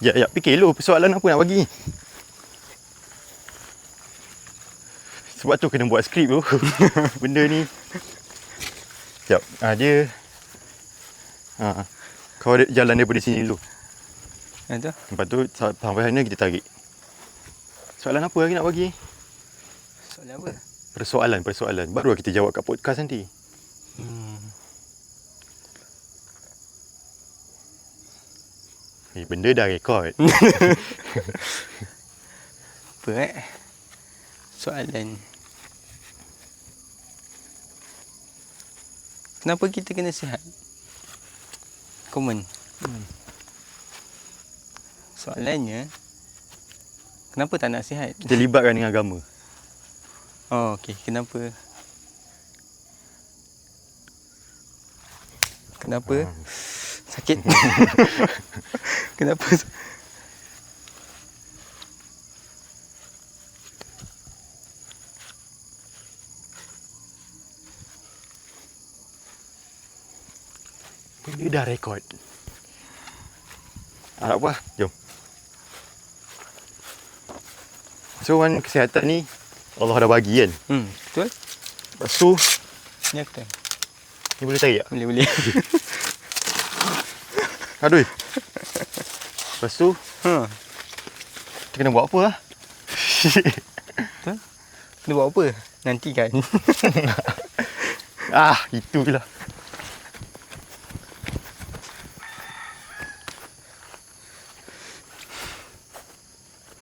Ya, ya, fikir dulu persoalan apa nak bagi. Sebab tu kena buat skrip tu. Benda ni. Sekejap. Ah, dia... Ha, kau ada jalan daripada sini dulu. Ha tu. Lepas tu sa- sampai sana kita tarik. Soalan apa lagi nak bagi? Soalan apa? Persoalan, persoalan. Baru kita jawab kat podcast nanti. Eh, benda dah rekod. Apa eh? Soalan. Kenapa kita kena sihat? Komen. Hmm. Soalannya, kenapa tak nak sihat? kita libatkan dengan agama. Oh, okey. Kenapa? Kenapa? Sakit. kenapa? Benda dah rekod. Ah, tak apa, jom. So, kan kesihatan ni Allah dah bagi kan. Hmm, betul? Lepas tu, Ni aku tengok. ni boleh tarik tak? Boleh, boleh. Aduh. Lepas tu, ha. kita kena buat apa lah? Kena buat apa? Nanti kan. ah, itu je lah.